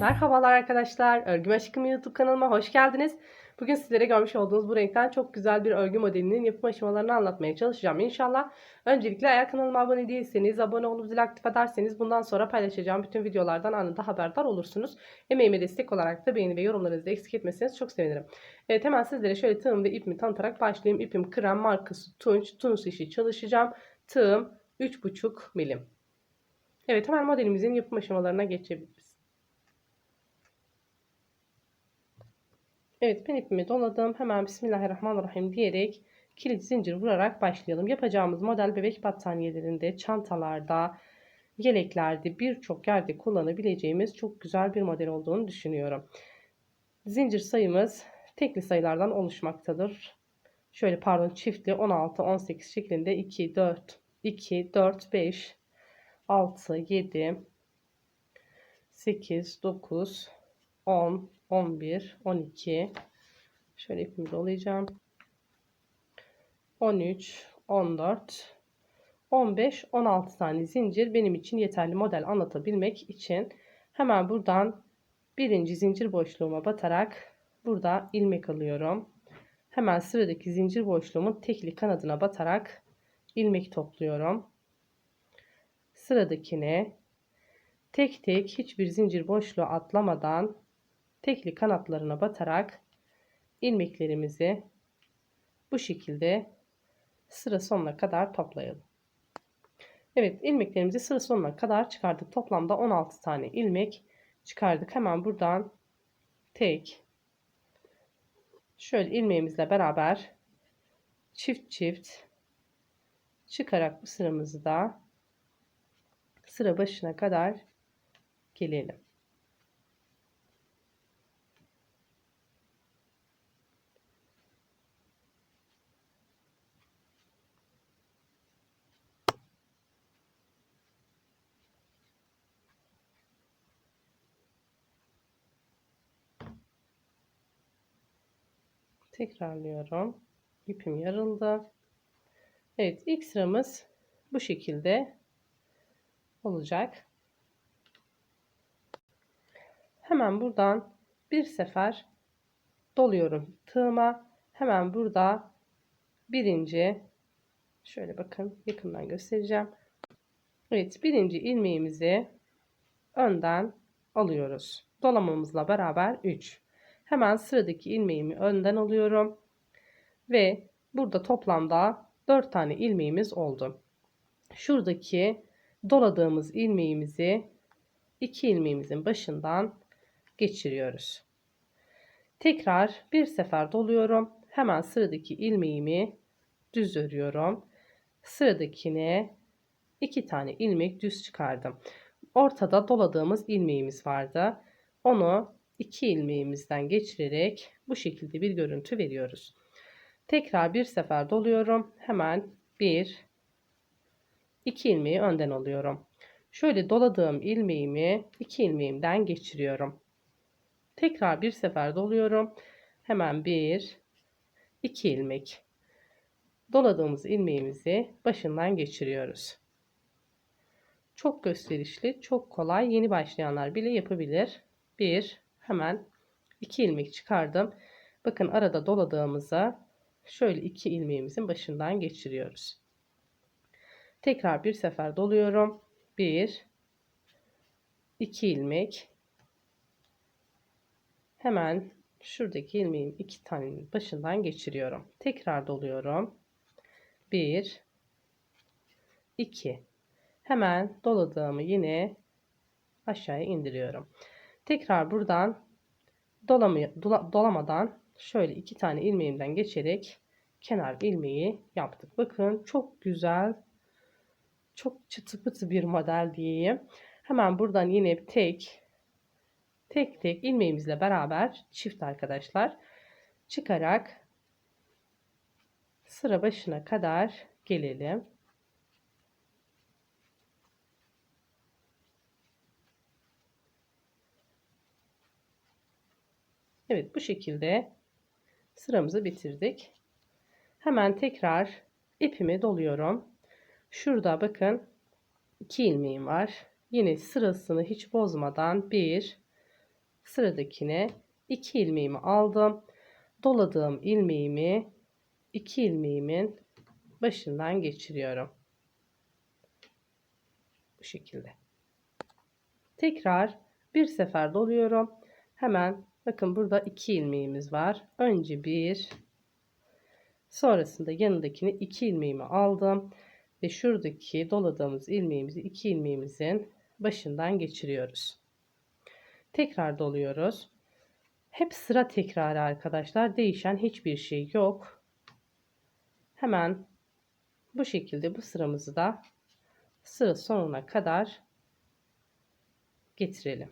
Merhabalar arkadaşlar. Örgüm Aşkım YouTube kanalıma hoş geldiniz. Bugün sizlere görmüş olduğunuz bu renkten çok güzel bir örgü modelinin yapım aşamalarını anlatmaya çalışacağım inşallah. Öncelikle eğer kanalıma abone değilseniz, abone olup zil aktif ederseniz bundan sonra paylaşacağım bütün videolardan anında haberdar olursunuz. Emeğime destek olarak da beğeni ve yorumlarınızı eksik etmezseniz çok sevinirim. Evet hemen sizlere şöyle tığım ve ipimi tanıtarak başlayayım. İpim krem markası tunç, tunus işi çalışacağım. Tığım 3,5 milim. Evet hemen modelimizin yapım aşamalarına geçebiliriz. Evet ben ipimi doladım. Hemen Bismillahirrahmanirrahim diyerek kilit zincir vurarak başlayalım. Yapacağımız model bebek battaniyelerinde, çantalarda, yeleklerde birçok yerde kullanabileceğimiz çok güzel bir model olduğunu düşünüyorum. Zincir sayımız tekli sayılardan oluşmaktadır. Şöyle pardon çiftli 16, 18 şeklinde 2, 4, 2, 4, 5, 6, 7, 8, 9, 10, 11, 12. Şöyle ipimi dolayacağım. 13, 14, 15, 16 tane zincir benim için yeterli model anlatabilmek için hemen buradan birinci zincir boşluğuma batarak burada ilmek alıyorum. Hemen sıradaki zincir boşluğumun tekli kanadına batarak ilmek topluyorum. Sıradakine tek tek hiçbir zincir boşluğu atlamadan tekli kanatlarına batarak ilmeklerimizi bu şekilde sıra sonuna kadar toplayalım. Evet ilmeklerimizi sıra sonuna kadar çıkardık. Toplamda 16 tane ilmek çıkardık. Hemen buradan tek şöyle ilmeğimizle beraber çift çift çıkarak bu sıramızı da sıra başına kadar gelelim. Tekrarlıyorum. İpim yarıldı. Evet ilk sıramız bu şekilde olacak. Hemen buradan bir sefer doluyorum tığıma. Hemen burada birinci şöyle bakın yakından göstereceğim. Evet birinci ilmeğimizi önden alıyoruz. Dolamamızla beraber 3. Hemen sıradaki ilmeğimi önden alıyorum. Ve burada toplamda 4 tane ilmeğimiz oldu. Şuradaki doladığımız ilmeğimizi iki ilmeğimizin başından geçiriyoruz. Tekrar bir sefer doluyorum. Hemen sıradaki ilmeğimi düz örüyorum. Sıradakine iki tane ilmek düz çıkardım. Ortada doladığımız ilmeğimiz vardı. Onu iki ilmeğimizden geçirerek bu şekilde bir görüntü veriyoruz. Tekrar bir sefer doluyorum. Hemen bir, iki ilmeği önden alıyorum. Şöyle doladığım ilmeğimi iki ilmeğimden geçiriyorum. Tekrar bir sefer doluyorum. Hemen bir, iki ilmek. Doladığımız ilmeğimizi başından geçiriyoruz. Çok gösterişli, çok kolay, yeni başlayanlar bile yapabilir. Bir, hemen iki ilmek çıkardım. Bakın arada doladığımıza şöyle iki ilmeğimizin başından geçiriyoruz. Tekrar bir sefer doluyorum. Bir, iki ilmek. Hemen şuradaki ilmeğin iki tanenin başından geçiriyorum. Tekrar doluyorum. Bir, iki. Hemen doladığımı yine aşağıya indiriyorum. Tekrar buradan dolamı, dola, dolamadan şöyle iki tane ilmeğimden geçerek kenar ilmeği yaptık. Bakın çok güzel, çok çıtı pıtı bir model diyeyim. Hemen buradan yine tek tek tek ilmeğimizle beraber çift arkadaşlar çıkarak sıra başına kadar gelelim. Evet bu şekilde sıramızı bitirdik. Hemen tekrar ipimi doluyorum. Şurada bakın 2 ilmeğim var. Yine sırasını hiç bozmadan bir sıradakine 2 ilmeğimi aldım. Doladığım ilmeğimi 2 ilmeğimin başından geçiriyorum. Bu şekilde. Tekrar bir sefer doluyorum. Hemen bakın burada 2 ilmeğimiz var. Önce bir sonrasında yanındakini 2 ilmeğimi aldım ve şuradaki doladığımız ilmeğimizi 2 ilmeğimizin başından geçiriyoruz. Tekrar doluyoruz. Hep sıra tekrarı arkadaşlar. Değişen hiçbir şey yok. Hemen bu şekilde bu sıramızı da sıra sonuna kadar getirelim.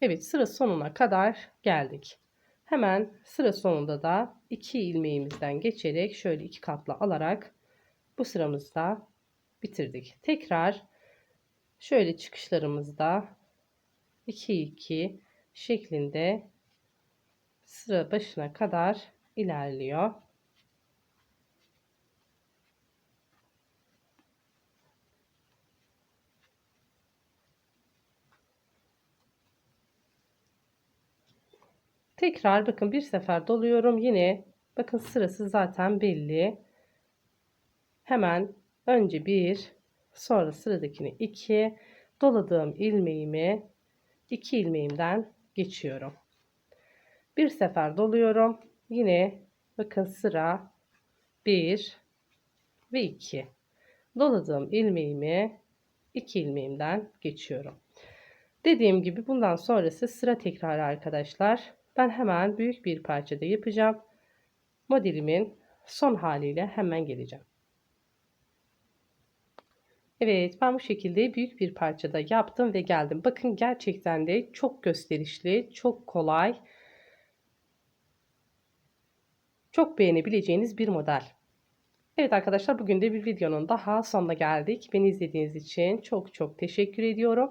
Evet sıra sonuna kadar geldik. Hemen sıra sonunda da iki ilmeğimizden geçerek şöyle iki katlı alarak bu sıramızda bitirdik. Tekrar şöyle çıkışlarımızda 2 2 şeklinde sıra başına kadar ilerliyor. Tekrar bakın bir sefer doluyorum. Yine bakın sırası zaten belli. Hemen önce bir sonra sıradakini iki doladığım ilmeğimi iki ilmeğimden geçiyorum. Bir sefer doluyorum. Yine bakın sıra 1 ve 2. Doladığım ilmeğimi 2 ilmeğimden geçiyorum. Dediğim gibi bundan sonrası sıra tekrarı arkadaşlar. Ben hemen büyük bir parçada yapacağım. Modelimin son haliyle hemen geleceğim. Evet ben bu şekilde büyük bir parçada yaptım ve geldim. Bakın gerçekten de çok gösterişli, çok kolay, çok beğenebileceğiniz bir model. Evet arkadaşlar bugün de bir videonun daha sonuna geldik. Beni izlediğiniz için çok çok teşekkür ediyorum.